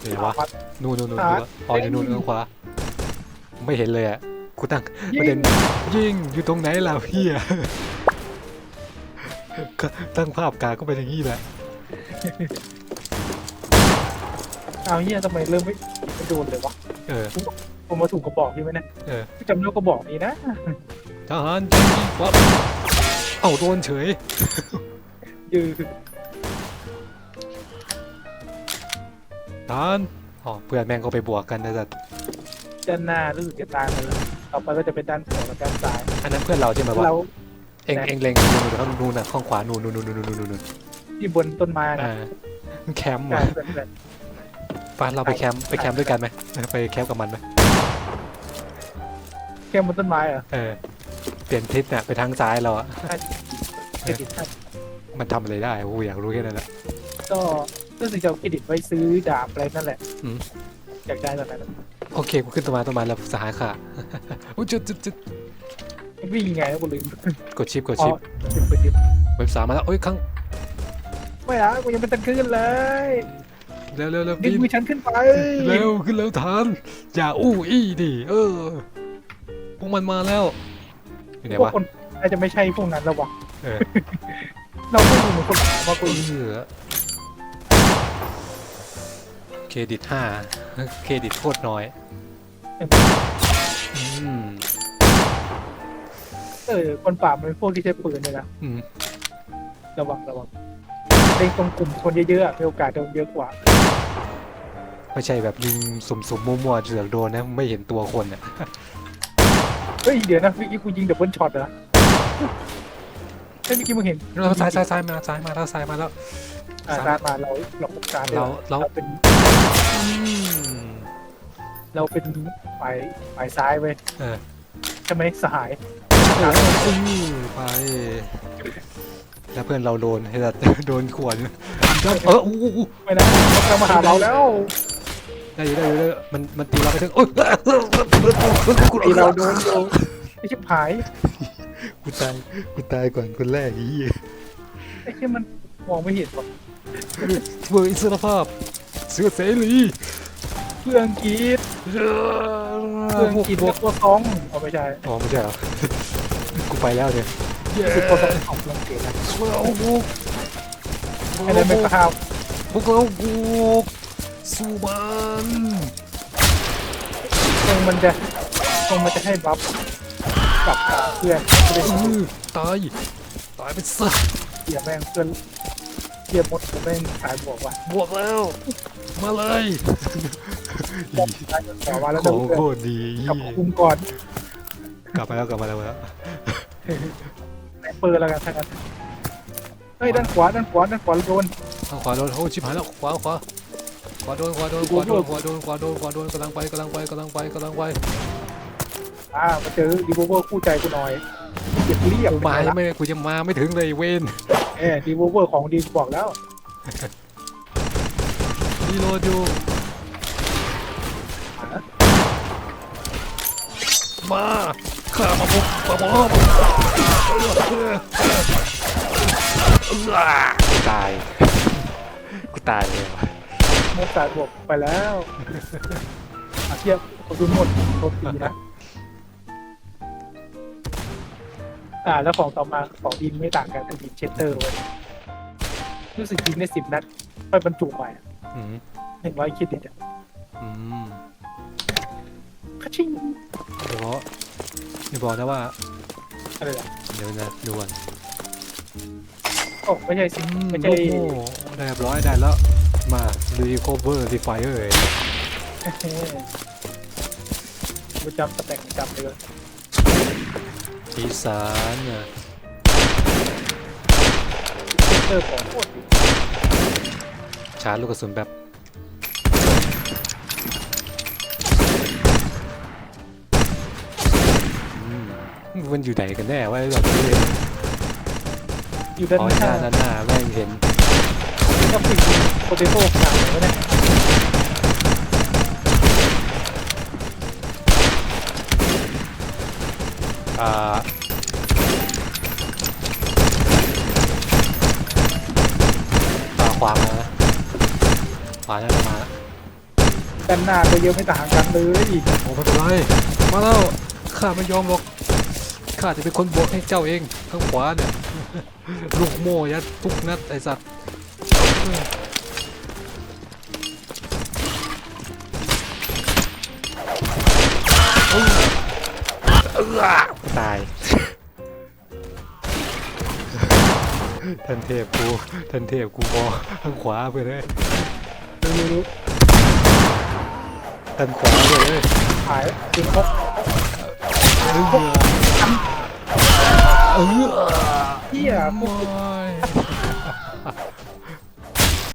เดี๋ยววะ นู่นนู่นนู่นอ๋ออยู่นู่นข้างขวา ไม่เห็นเลยอะกูตั้งประเด็นยิงอยู่ตรงไหนล่ะพี่อะก็ตั้งภาพกาก็เป็นอย่างนี้แหละเอาเฮียทำไมเริ่มไม่ไม่โดนเลยวะ เออผมมาถูกกระบอกพี่ไหมเนี่ยเออจำได้กระบอกนี้นะทหารยิงวับเอ้าโดนเฉยยือ ทหารอ๋อเพื่อนแม่งก็ไปบวกกันนะจ๊ะด้านหน้ารู้สึกจะตายมาแล้วต่อไปก็จะเป็นด้านขวากับด้านซ้ายอันนั้นเพื่อนเราใช่ไหมวะเราเอ็งไหนเอ็งเล็งนู่นนู่นนู่นน่ะข้างขวานู่นนู่นนู่นนู่นนู่นนู่นที่บนต้นไม้นะอ่าแคมป์ใช่ว่ะเพื่อนเพื่อนปานเราไปแคมป์ไปแคมป์ด้วยกันไหมเออไปแคมป์กับมันไหมแค่บนต้นไม้เหรอเออเปลี่ยนทิศเนี่ยไปทางซ้ายเราอะเครดิตให้มันทำอะไรได้โอ้อยากรู้แค่นั้นแหละก็ รู้สึกจะเอาเครดิตไว้ซื้อดาบอะไรนั่นแหละอืม อยากได้แบบนั้นโอเคกูขึ้นต้นไม้ต้นไม้แล้วสหายค่ะโอ้ยจุดจุดจุดวิ่งไงแล้วกูลืมกดชิปกดอ๋อชิปเป็นปืนยิบเว็บสามมาแล้วโอ้ยข้างไม่อะกูยังไม่ตันขึ้นเลยเร็วเร็วเร็วดึบิงนมือฉันขึ้นไปเร็วขึ้นแล้วทานอย่าอู้อี้ดิเออพวกมันมาแล้วอยู่ไหนพวกวะคนอาจจะไม่ใช่พวกนั้นแล้ววะเออเราไม่รู้เหมือนคนว่ากูเออ เครดิตห้าเครดิตโคตรน้อยอืมเออคนป่ามันเป็นพวกที่ใช้ปืนเลยนะอืมระวังระวังเล็งตรงกลุ่มคนเยอะๆอะมีโอกาสโดนเยอะกว่า ไม่ใช่แบบยิงสุ่มๆมั่วๆเสือกโดนนะไม่เห็นตัวคนอะเฮ้ย เดี๋ยวนะเมื่อกี้กูยิงดับเบิลช็อตเหรอเฮ้ยเมื่อกี้มึงเห็นเราซ้ายซ้ายซ้ายมาซ้ายมาแล้วซ้ายมาแล้ว อ่าตามมาเราเราปกการเราเราเราเป็นอืมเราเป็นฝ่ายฝ่ายซ้ายเว้ยเออใช่ไหมสหายเอออื้อไป แล้วเพื่อนเราโดนให้แบบโดนขวนเอออู้อู้อู้ไม่นะเขาเข้ามาหาเราแล้วได้อยู่ได้อยู่ได้อยู่มันมันตีเราไปถึงโอ้ยตีเราโดนโดนไอ้ชิบหายกูตายกูตายก่อนคนแรกอีไอ้ที่มันมองไม่เห็นว่ะ เพื่ออิสรภาพเสือเสรีเครื่องกรีดเรื่องพวกกรีดพวกตัวซองเอาไม่ใช่อ๋อไม่ใช่เหรอกูไปแล้วเนี่ยคือตัวซองของเครื่องกรีดนะเราบุกไอ้นั่นเป็นข้าวพวกเราบุกสู้มันตรงมันจะตรงมันจะให้บัฟกับเพื่อนตายตายไปซะเสียแม่งเพื่อน เสียหมดแม่งขายบวกว่ะบวกแล้ว มาเลยบอกได้จนต่อมาแล้วโอ้เดินโหโคตรดีกับคุมก่อนกลับมาแล้วกลับมาแล้วกลับมาแล้วแม่งเปิดแล้วกันทั้งนั้นเฮ้ยด้านขวาด้านขวาด้านขวาโดนทางขวาโดนโอ้ชิบหายแล้วขวาขวาขวาโดนขวาโดนขวาโดนขวาโดนขวาโดนขวาโดนกำลังไปกำลังไปกำลังไปกำลังไปอ่ามาเจอดีโวเวอร์คู่ใจกูหน่อยเก็บเรียบกูมายังไม่กูจะมาไม่ถึงเลยเวน เออดีโวเวอร์ของดีบอกแล้ว รีโหลดอยู่มาข้ามาบุกมาบอมกูตาย กูตายเลยว่ะโมกาบวกไปแล้วอะเทียบคนดูหมดครบปีนะ อ่า แล้วของต่อมาของดินไม่ต่างกันคือดินเชสเตอร์เว้ยรู้สึกยิงได้สิบนัดไปบรรจุใหม่อืมหนึ่งร้อยคิดเด็ดอะอืมคัชชิ่งเดี๋ยวบอกเดี๋ยวบอกนะว่า อะไรล่ะเดี๋ยวนะดูก่อนโอ้ไม่ใช่สิไม่ใช่โอ้โหได้เรียบร้อยได้แล้ว มารีคอเวอร์รีไฟเออร์ประจำสแต็กประจำเลย อีสานน่ะเชสเตอร์ของโคตรดีชาร์จลูกกระสุนแบบอืมมันอยู่ไหนกันแน่วะแบบนี้อยู่ด้านอ๋อหหน้าน้าด้านหน้าแม่งเห็นก็ปิดโปเตโต้ขนาดไหนวะเนี่ย อ่าอ่าขวามานะขวาน่าจะมาแล้วด้านหน้าก็เยอะไม่ต่างกันเลยโอ้ไม่เป็นไรมาแล้วข้าไม่ยอมหรอกข้าจะเป็นคนบวกให้เจ้าเองข้างขวาเนี่ย ลูกโม่ยัดทุกนัดไอสัตว์เอ้ยเอื้อ ตาย ท่านเทพกูท่านเทพกูบอข้างขวาไปเลยดูดูดูท่านขวาไปเลยหายจริงครับเอื้อเอื้อเฮียพวกไม่